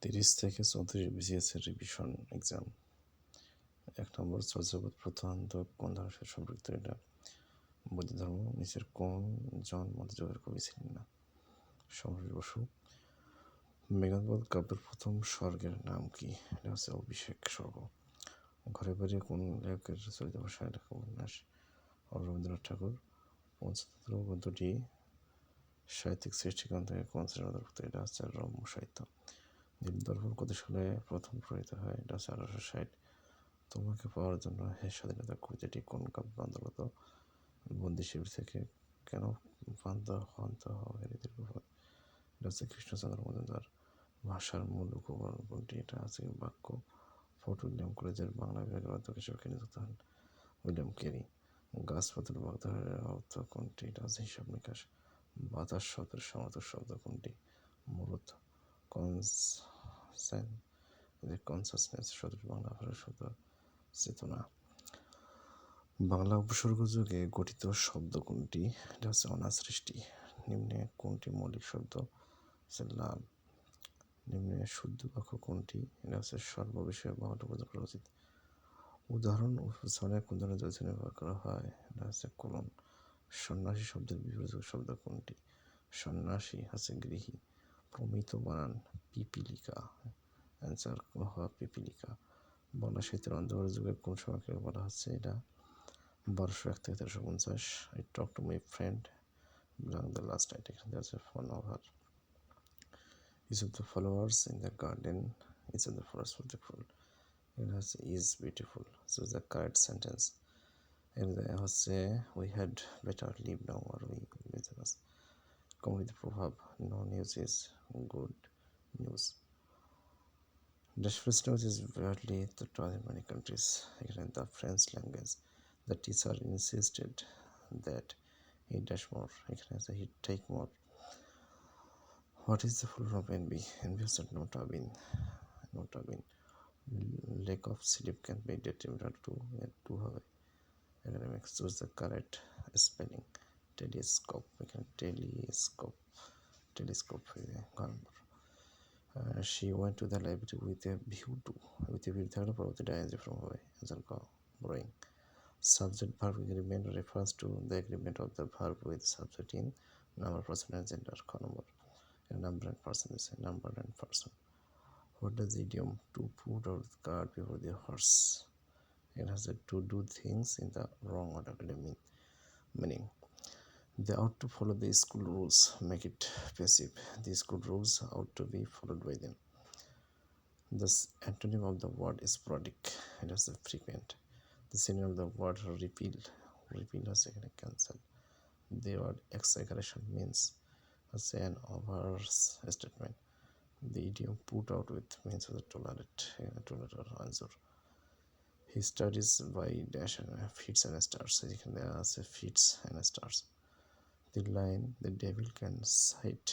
তিরিশ থেকে চৌত্রিশ বিসিএসের রিভিশন এক্সাম এক নম্বর চর্যাপদ প্রধানত কোন ধর্মের সাথে সম্পৃক্ত এটা? বৌদ্ধ ধর্ম, নিচের কোন জন মধ্যযুগের কবি ছিলেন না? সমরেশ বসু। মেঘানবধ কাব্যের প্রথম স্বর্গের নাম কি? এটা হচ্ছে অভিষেক স্বর্গ। ঘরে বাড়ি কোন লেখকের চরিত ভাষায় লেখা উপন্যাস? রবীন্দ্রনাথ ঠাকুর। পঞ্চতন্ত্র গ্রন্থটি সাহিত্যিক সৃষ্টিকরণ থেকে কোন শ্রেণির এটা হচ্ছে রম্য সাহিত্য। নীলদর্পণ কত সালে প্রথম প্রণীত হয় এটা হচ্ছে আঠারোশো ষাট। তোমাকে পাওয়ার জন্য হে স্বাধীনতা কবিতাটি কোন কাব্য অন্তর্গত বন্দি শিবির থেকে কেন প্রান্ত হন্ত দীর্ঘপদ এটা হচ্ছে কৃষ্ণচন্দ্র মজুমদার, ভাষার মূল উপকরণ কোনটি? এটা আছে বাক্য। ফোর্ট উইলিয়াম কলেজের বাংলা বিভাগের অধ্যক্ষ হিসেবে নিযুক্ত হন উইলিয়াম কেরি। গাছপাতার বাগধারের অর্থ কোনটি? এটা আছে হিসাব নিকাশ। বাতাস শব্দের সমর্থক শব্দ কোনটি? মূলত কনসেন কনসাসনেস শব্দ বাংলা ভাষার শব্দ চেতনা বাংলা উপসর্গ যুগে গঠিত শব্দ কোনটি এটা হচ্ছে অনাসৃষ্টি নিম্নে কোনটি মৌলিক শব্দ হচ্ছে লাল নিম্নে শুদ্ধ বাক্য কোনটি এটা হচ্ছে সর্ববিষয়ে বহুল উপযোগ করা উচিত উদাহরণ উপস্থাপনায় কোন ধরনের যৌথ ব্যবহার করা হয় এটা হচ্ছে কোলন সন্ন্যাসী শব্দের বিপরীত শব্দ কোনটি সন্ন্যাসী হচ্ছে গৃহী প্রমিত বানান পিপিলিকা। অ্যান্সার হওয়া পিপিলিকা। বাংলা সাহিত্যের অন্ধকার যুগের কোন সময়কে বলা হচ্ছে? এটা বারোশো এক থেকে তেরোশো পঞ্চাশ। I talk to my friend belong the last night এখানে আছে phone over is of the followers in the garden is of the forest beautiful এটা হচ্ছে is beautiful so the correct sentence এর হচ্ছে we had better leave now R we business community প্রভাব no news is good news Dutch French news is widely taught in many countries. Again, the French language. The teacher insisted that he dash more. Again, he take more. What is the full form of envy? Envy is not have been, not have been. Lack of sleep can be detrimental to to have academics. Choose the correct spelling. Telescope. Telescope. Number. Uh, she went to the library with a view to with a view থাকলে পরবর্তীটা answer from হবে answer ক boring subject verb agreement refers to the agreement of the verb with subject in number person and gender খ নম্বর person is a number and person what does the idiom to put out the cart before the horse it has a to do things in the wrong order mean meaning they ought to follow the school rules make it passive the school rules ought to be followed by them the s- antonym of the word is sporadic it is frequent the synonym of the word repeal repeal has এখানে cancel the word exaggeration means as an overstatement the idiom put out with means of the tolerate এখানে tolerate answer he studies by dash and fits and stars এখানে দেওয়া আছে fits and stars The line the devil can cite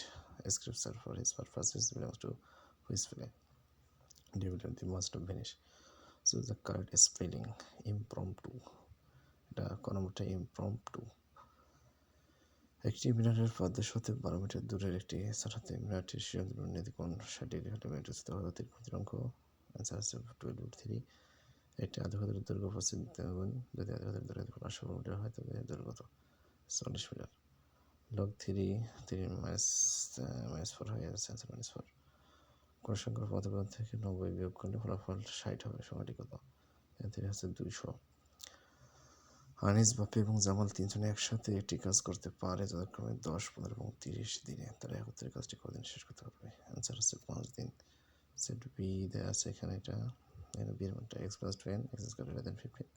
scripture for his purposes belongs to which film devil and the must vanish so the correct spelling impromptu. এটা ক নম্বরটা impromptu. একটি মিনারের পদ্মের সাথে বারো মিটার দূরের একটি সাথে মিনারটির কোন ষাট ঘাটে বিস্তৃত হওয়া তিরপন্থীর অঙ্ক অ্যান্সার আছে টুয়েলভ থ্রি একটি আধা দৈর্ঘ্য উপস্থিত যদি আধা দৈর্ঘ্য পাঁচশো মিটার হয় তবে দৈর্ঘ্য চল্লিশ metre. Log three three minus minus four হয়ে যাচ্ছে অ্যান্সার মাইনাস ফোর কোন সংখ্যার পদপ্রদান থেকে নব্বই বিয়োগ করলে ফলাফল ষাট হবে সময়টি কত? এর হচ্ছে দুইশো। আনিস বাপি এবং জামাল তিনজনে একসাথে একটি কাজ করতে পারে যথাক্রমে দশ, পনেরো এবং তিরিশ দিনে। তারা একত্রে কাজটি কদিন শেষ করতে পারবে? অ্যান্সার হচ্ছে পাঁচ দিন। সেট বি দেওয়া আছে এখানে এটা। এখানে বিয়ের মানটা x plus two n x square then fifteen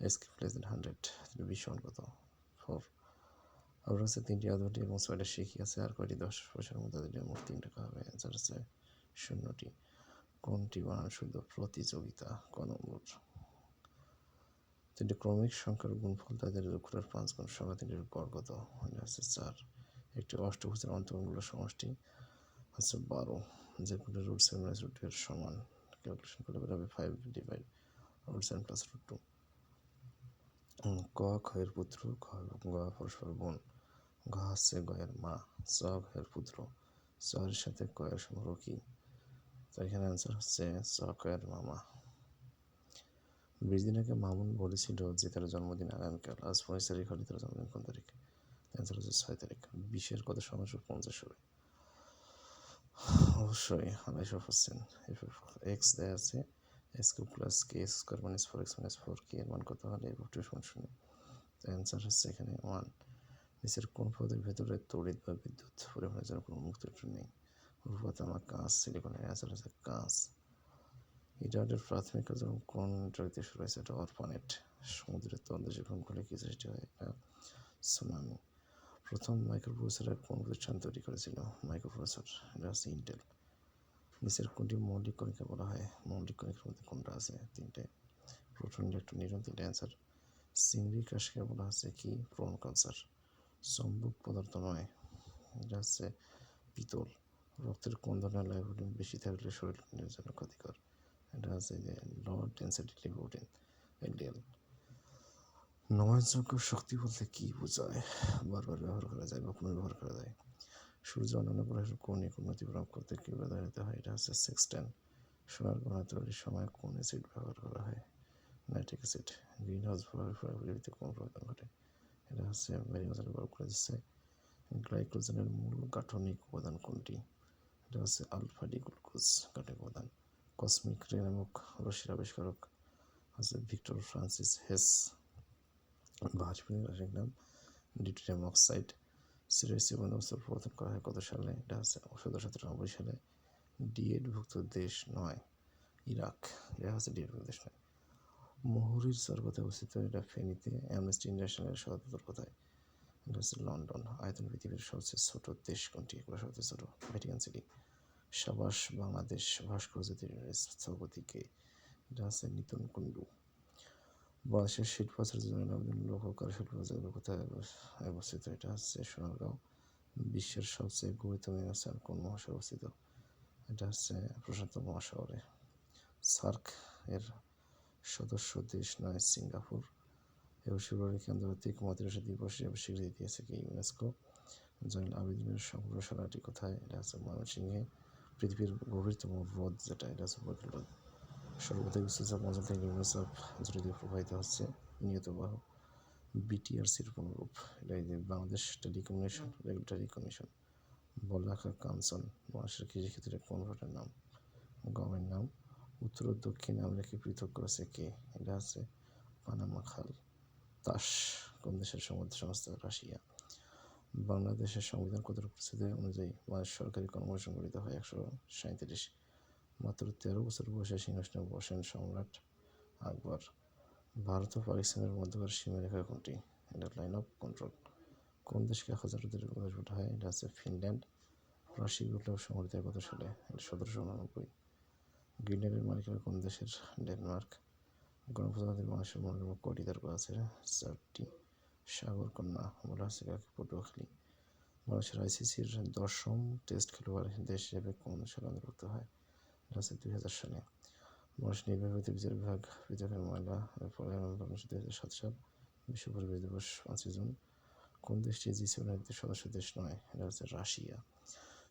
x plus then hundred b কত? ফোর আবার হচ্ছে তিনটি আধটি এবং ছয়টা শিখি আছে আর কয়টি দশ পয়সার মধ্যে দিলে মোট তিন হবে। অ্যান্সার হচ্ছে শূন্যটি। কোনটি বানান শুদ্ধ? প্রতিযোগিতা। ক নম্বর। তিনটি ক্রমিক সংখ্যার গুণফল তাদের রুখুরার পাঁচ গুণ সংখ্যা তিনটির গড় কত এটা হচ্ছে চার। একটি অষ্টভুজের অন্তর্গুলো সমষ্টি হচ্ছে বারো। যেগুলো রুট সেভেন মাইনাস রুট এর সমান। ক্যালকুলেশন করলে বেরোবে five divide root seven plus root two ক খয়ের পুত্র, খ পরস্পর বোন। ঘ হচ্ছে গয়ের মা চ ঘয়ের পুত্র চয়ের সাথে কয়ের সম্পর্ক কি? তো এখানে অ্যান্সার হচ্ছে চকের মামা। ব্রিজদিনাকে মামুন বলেছিল যে তার জন্মদিন আগামীকাল, আজ পঁচিশ তারিখ হলে তার জন্মদিন কোন তারিখ? অ্যান্সার হচ্ছে ছয় তারিখ, বিশের কত শতাংশ পঞ্চাশ হবে। অবশ্যই আড়াইশো পার্সেন্ট এক্স দেওয়া আছে s q plus k square minus four x minus four k এর মান কত হলে? এফ টু সমান শূন্য। অ্যান্সার হচ্ছে এখানে ওয়ান নিচের কোন পদের ভেতরে তড়িৎ বা বিদ্যুৎ পরিমাণের জন্য কোনো মুক্ত নেই। রূপত আমার কাঁচ সিলিকনের অ্যান্সার হচ্ছে কাঁচ ইটারের প্রাথমিক কার্যক্রম কোন ইটারিতে শুরু হয়েছে এটা অরপানেট সমুদ্রের তলদেশে ভূমিকলে কি সৃষ্টি হয় এটা সুনামি প্রথম মাইক্রোপ্রসেসর কোন প্রতিষ্ঠান তৈরি করেছিল? মাইক্রোপ্রসেসর এটা হচ্ছে ইন্টেল নিচের কোনটি মৌলিক কণিকা বলা হয়? মৌলিক কণিকার মধ্যে কোনটা আছে? তিনটে। প্রোটন ইলেকট্রন নিউট্রন তিনটে অ্যান্সার চিংড়ি কাশকে বলা হচ্ছে কি? প্রোন কালচার চম্বুক পদার্থ নয়। এটা হচ্ছে পিতল। রক্তের কোন ধরনের লাইভোডিন বেশি থাকলে শরীরের জন্য ক্ষতিকর। এটা হচ্ছে যে লো ডেন্সিটি লিভোডিন এলডিএল নবায়নযোগ্য শক্তি বলতে কী বোঝায়? বারবার ব্যবহার করা যায় বা পুনর্ব্যবহার করা যায়। সূর্য অন্যান্য গ্রহের কৌণিক উন্নতি প্রয়োগ করতে কি ব্যবহৃত হয়? এটা হচ্ছে সেক্সটেন সোনার গহনা তৈরির সময় কোন অ্যাসিড ব্যবহার করা হয়? নাইট্রিক অ্যাসিড গ্রিন হাউস প্রভাবের কোন প্রয়োজন ঘটে? হচ্ছে মেরিমাজার ব্যবহার করে দিচ্ছে গ্লাইকোজেনের মূল গাঠনিক উপাদান কোনটি? এটা হচ্ছে আলফা ডি গ্লুকোজ গাঠনিক উপাদান। কসমিক রে নামক রশ্মির আবিষ্কারক হচ্ছে ভিক্টর ফ্রান্সিস হেস। বাষ্পীয় রাসায়নিক নাম, ডিটোরিয়াম অক্সাইড। সিরিয়াসি বন্দোবস্ত প্রবর্তন করা হয় কত সালে? এটা হচ্ছে সতেরোশো সাতানব্বই সালে। ডিএডভুক্ত দেশ নয়, ইরাক। এটা হচ্ছে ডিএডভুক্ত দেশ নয়। মুহুরির স্বর অবস্থিত এটা ফেনীতে অ্যামনেস্টি ইন্টারন্যাশনালের সদর কোথায় এটা হচ্ছে লন্ডন আয়তন পৃথিবীর সবচেয়ে ছোট দেশ কোনটি? এগুলো সবচেয়ে ছোট। ভ্যাটিকান সিটি সাবাস, বাংলাদেশ, ভাস্কর্য স্থপতিকে এটা হচ্ছে নিতন কুণ্ডু। বাংলাদেশের শিল্প আবেদন লোককার শিল্প কোথায় অবস্থিত? এটা হচ্ছে সোনারগাঁও। বিশ্বের সবচেয়ে গভীরতম স্থান কোন মহাশয় অবস্থিত? এটা হচ্ছে প্রশান্ত মহাসাগরে। সার্ক এর সদস্য দেশ নয়, সিঙ্গাপুর। এবং ফেব্রুয়ারিকে আন্তর্জাতিক মাতৃভাষা দিবস হিসেবে স্বীকৃতি দিয়েছে কি ইউনেস্কো। জয়ল আবেদিনের সংগ্রহশালাটি কোথায়? এটা হচ্ছে ময়মনসিংহে, পৃথিবীর গভীরতম হ্রদ যেটা, এটা হচ্ছে বৈকুল হ্রদ উচ্চচাপ অঞ্চল থেকে নিম্নচাপ অঞ্চল দিয়ে প্রবাহিত হচ্ছে নিয়ত বাহ বিটিআরসির পুনরূপ এটা এই যে Bangladesh telecommunication, regulatory commission, Balaka Kanchan বাংলাদেশের কৃষিক্ষেত্রে কোন ভোটের নাম। উত্তর ও দক্ষিণ আমেরিকাকে পৃথক করেছে কে? এটা হচ্ছে পানামা খাল তাস, কোন দেশের সমুদ্র সংস্থা? রাশিয়া। বাংলাদেশের সংবিধান কত পরিস্থিতি অনুযায়ী বাংলাদেশ সরকারি কর্মসূচি সংগঠিত হয়? একশো সাঁত্রিশ মাত্র তেরো বছর বয়সে সিংহাসনে বসেন সম্রাট আকবর। ভারত ও পাকিস্তানের মধ্যকার সীমারেখা কোনটি? এটা লাইন অফ কন্ট্রোল কোন দেশকে হাজার ভোট হয়? এটা আছে ফিনল্যান্ড। রাশি বিপ্লব সংগঠিত কত সালে? সতেরোশো উনানব্বই। গ্রিনল্যান্ডের মালিকানা কোন দেশের ডেনমার্ক? গণপ্রজাতন্ত্রী মানুষের মনোরম কয়টি তারকা আছে চারটি সাগর, কন্যা বলা হচ্ছে কাকে পটুয়াখালী। বাংলাদেশের আইসিসির দশম টেস্ট খেলোয়াড় দেশ হিসেবে কোন সালে অন্তর্ভুক্ত হয়? দুই হাজার সালে। মানুষ নির্বাচিত বিচার বিভাগ বিভাগের ময়লা বাংলাদেশ দুই হাজার সাত সাল বিশ্ব পরিবেশ দিবস পাঁচই জুন। কোন দেশটি জি সেভেনের সদস্য দেশ নয়? এটা হচ্ছে রাশিয়া।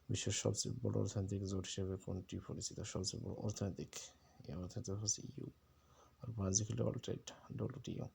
বিশ্বের সবচেয়ে বড় অর্থনৈতিক জোট হিসেবে কোনটি পরিচিত? সবচেয়ে বড় অর্থনৈতিক অর্থনৈতিক হচ্ছে ইউ। আর বাণিজ্যিক হলে অল্ট্রেড ডব্লিউটিও